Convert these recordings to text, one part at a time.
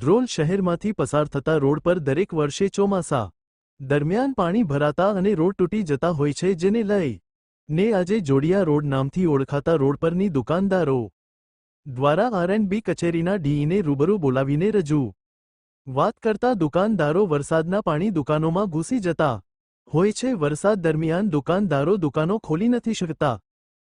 ધ્રોલ શહેરમાંથી પસાર થતા રોડ પર દરેક વર્ષે ચોમાસા દરમિયાન પાણી ભરાતા અને રોડ તૂટી જતા હોય છે જેને લઈ ને આજે જોડિયા રોડ નામથી ઓળખાતા રોડ પરની દુકાનદારો દ્વારા આરએનબી કચેરીના ડીઈને રૂબરૂ બોલાવીને રજૂ વાત કરતા દુકાનદારો વરસાદના પાણી દુકાનોમાં ઘૂસી જતા હોય છે. વરસાદ દરમિયાન દુકાનદારો દુકાનો ખોલી નથી શકતા.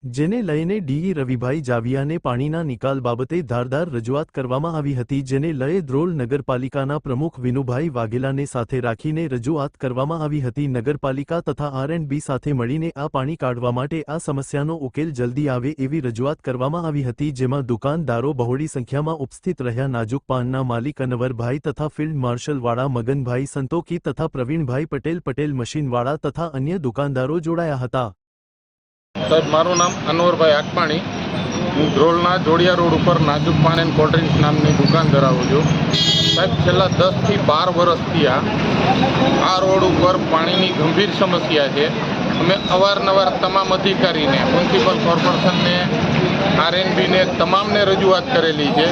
જેને લઈને ડીઈ રવિભાઈ જાવિયાને પાણીના નિકાલ બાબતે ધારદાર રજૂઆત કરવામાં આવી હતી, જેને લઈ ધ્રોલ નગરપાલિકાના પ્રમુખ વિનુભાઈ વાઘેલાને સાથે રાખીને રજૂઆત કરવામાં આવી હતી. નગરપાલિકા તથા આરએનબી સાથે મળીને આ પાણી કાઢવા માટે આ સમસ્યાનો ઉકેલ જલ્દી આવે એવી રજૂઆત કરવામાં આવી હતી, જેમાં દુકાનદારો બહોળી સંખ્યામાં ઉપસ્થિત રહ્યા. નાજુક પાનના માલિક અનવરભાઈ તથા ફિલ્ડ માર્શલવાળા મગનભાઈ સંતોકી તથા પ્રવીણભાઈ પટેલ પટેલ મશીનવાળા તથા અન્ય દુકાનદારો જોડાયા હતા. સાહેબ, મારું નામ અનવરભાઈ આકપાણી. હું ધ્રોલના જોડિયા રોડ ઉપર નાજુક પાન એન્ડ કોલ્ડ ડ્રિંક્સ નામની દુકાન ધરાવું છું. સાહેબ, છેલ્લા દસથી બાર વર્ષથી આ આ રોડ ઉપર પાણીની ગંભીર સમસ્યા છે. અમે અવારનવાર તમામ અધિકારીને મ્યુનિસિપલ કોર્પોરેશનને આરએનબીને તમામને રજૂઆત કરેલી છે.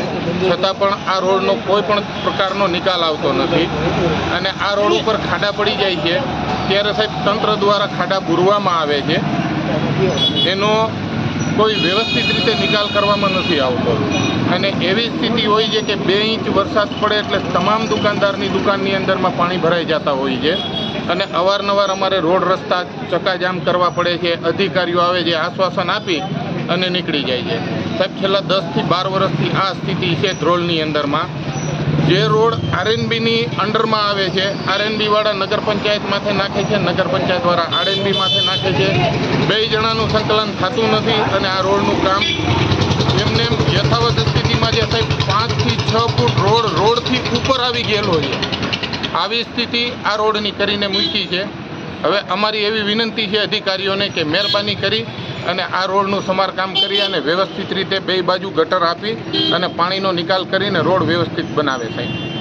છતાં પણ આ રોડનો કોઈ પણ પ્રકારનો નિકાલ આવતો નથી. અને આ રોડ ઉપર ખાડા પડી જાય છે. ત્યારે સાહેબ, તંત્ર દ્વારા ખાડા પૂરવામાં આવે છે. એનો કોઈ વ્યવસ્થિત રીતે નિકાલ કરવામાં નથી આવતો. અને એવી સ્થિતિ હોય છે કે બે ઇંચ વરસાદ પડે એટલે તમામ દુકાનદારની દુકાનની અંદરમાં પાણી ભરાઈ જતા હોય છે. અને અવારનવાર અમારે રોડ રસ્તા ચકાજામ કરવા પડે છે, અધિકારીઓ આવે છે, આશ્વાસન આપી અને નીકળી જાય છે. સાહેબ, છેલ્લા દસથી બાર વર્ષથી આ સ્થિતિ છે ધ્રોલની અંદરમાં. જે રોડ આરએનબીની અંડરમાં આવે છે આરએનબીવાળા નગર પંચાયત માથે નાખે છે નગર પંચાયતવાળા વાળા આરએનબી માથે નાખે છે. બે જણાનું સંકલન થતું નથી અને આ રોડનું કામ એમને એમ યથાવત સ્થિતિમાં જે સાહેબ પાંચથી છ ફૂટ રોડ, રોડથી ઉપર આવી ગયેલો છે. આવી સ્થિતિ આ રોડની કરીને મૂકી છે. હવે અમારી એવી વિનંતી છે અધિકારીઓને કે મહેરબાની કરી અને આ રોડનું સમારકામ કરી અને વ્યવસ્થિત રીતે બે બાજુ ગટર આપી અને પાણીનો નિકાલ કરીને રોડ વ્યવસ્થિત બનાવે સાહેબ.